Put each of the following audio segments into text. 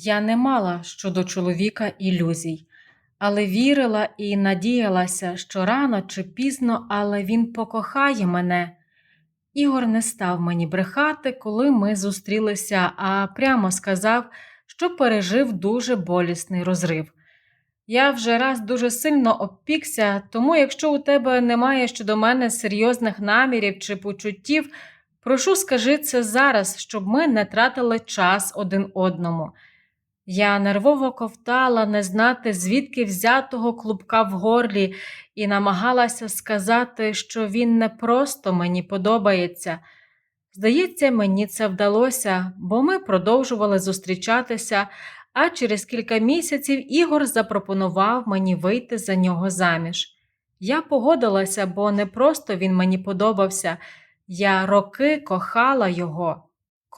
Я не мала щодо чоловіка ілюзій, але вірила і надіялася, що рано чи пізно, але він покохає мене. Ігор не став мені брехати, коли ми зустрілися, а прямо сказав, що пережив дуже болісний розрив. Я вже раз дуже сильно обпікся, тому якщо у тебе немає щодо мене серйозних намірів чи почуттів, прошу скажи це зараз, щоб ми не тратили час один одному. Я нервово ковтала не знати, звідки взятого клубка в горлі, і намагалася сказати, що він не просто мені подобається. Здається, мені це вдалося, бо ми продовжували зустрічатися, а через кілька місяців Ігор запропонував мені вийти за нього заміж. Я погодилася, бо не просто він мені подобався, я роки кохала його.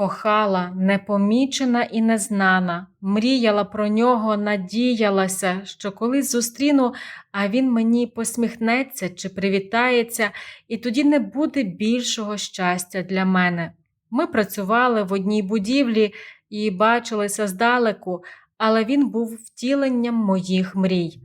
Кохала, непомічена і незнана, мріяла про нього, надіялася, що колись зустріну, а він мені посміхнеться чи привітається, і тоді не буде більшого щастя для мене. Ми працювали в одній будівлі і бачилися здалеку, але він був втіленням моїх мрій.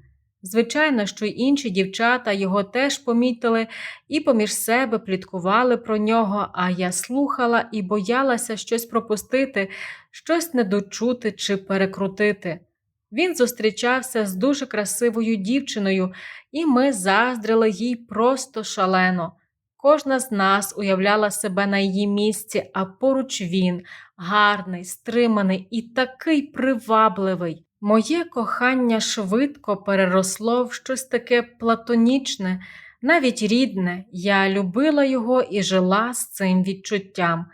Звичайно, що й інші дівчата його теж помітили і поміж себе пліткували про нього, а я слухала і боялася щось пропустити, щось недочути чи перекрутити. Він зустрічався з дуже красивою дівчиною, і ми заздрили їй просто шалено. Кожна з нас уявляла себе на її місці, а поруч він гарний, стриманий і такий привабливий. Моє кохання швидко переросло в щось таке платонічне, навіть рідне. Я любила його і жила з цим відчуттям.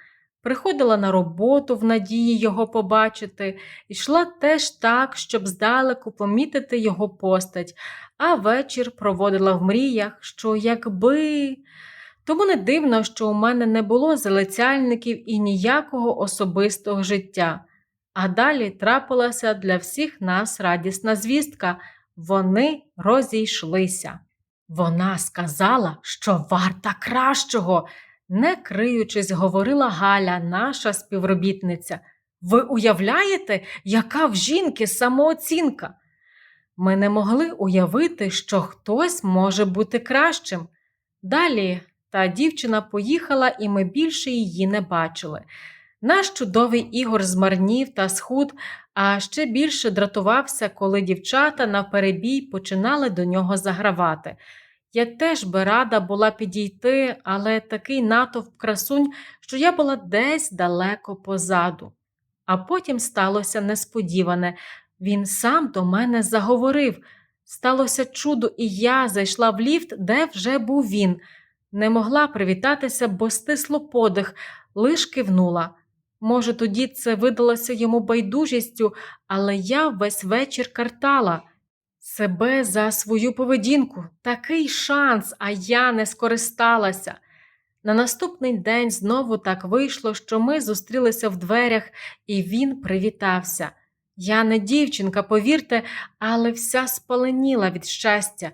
Приходила на роботу в надії його побачити, йшла теж так, щоб здалеку помітити його постать, а вечір проводила в мріях, що якби. Тому не дивно, що у мене не було залицяльників і ніякого особистого життя. А далі трапилася для всіх нас радісна звістка вони розійшлися. Вона сказала, що варта кращого, не криючись, говорила Галя, наша співробітниця. Ви уявляєте, яка в жінки самооцінка? Ми не могли уявити, що хтось може бути кращим. Далі та дівчина поїхала, і ми більше її не бачили. Наш чудовий Ігор змарнів та схуд, а ще більше дратувався, коли дівчата на перебій починали до нього загравати. Я теж би рада була підійти, але такий натовп красунь, що я була десь далеко позаду. А потім сталося несподіване. Він сам до мене заговорив. Сталося чудо, і я зайшла в ліфт, де вже був він. Не могла привітатися, бо стисло подих, лиш кивнула. Може, тоді це видалося йому байдужістю, але я весь вечір картала себе за свою поведінку. Такий шанс, а я не скористалася. На наступний день знову так вийшло, що ми зустрілися в дверях, і він привітався. Я не дівчинка, повірте, але вся спаленіла від щастя.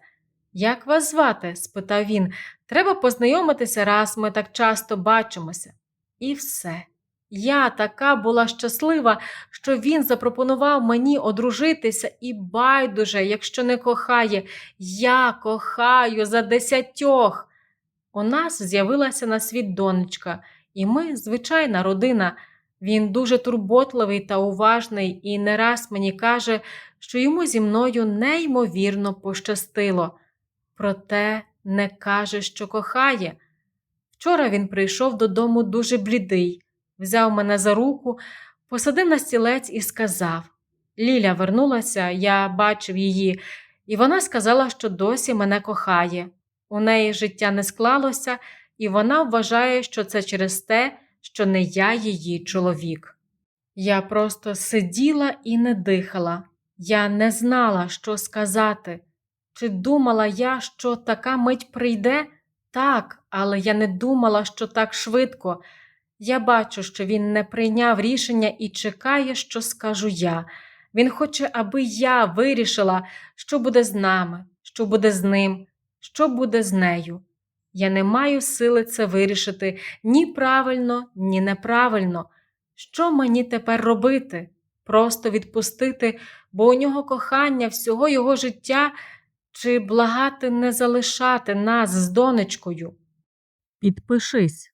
Як вас звати? спитав він. Треба познайомитися, раз ми так часто бачимося. І все. Я така була щаслива, що він запропонував мені одружитися, і байдуже, якщо не кохає, я кохаю за десятьох. У нас з'явилася на світ донечка, і ми, звичайна родина. Він дуже турботливий та уважний і не раз мені каже, що йому зі мною неймовірно пощастило. Проте не каже, що кохає. Вчора він прийшов додому дуже блідий взяв мене за руку, посадив на стілець і сказав Ліля вернулася, я бачив її, і вона сказала, що досі мене кохає. У неї життя не склалося, і вона вважає, що це через те, що не я її чоловік. Я просто сиділа і не дихала. Я не знала, що сказати. Чи думала я, що така мить прийде? Так, але я не думала, що так швидко. Я бачу, що він не прийняв рішення і чекає, що скажу я. Він хоче, аби я вирішила, що буде з нами, що буде з ним, що буде з нею. Я не маю сили це вирішити ні правильно, ні неправильно. Що мені тепер робити? просто відпустити, бо у нього кохання всього його життя, чи благати не залишати нас з донечкою. Підпишись.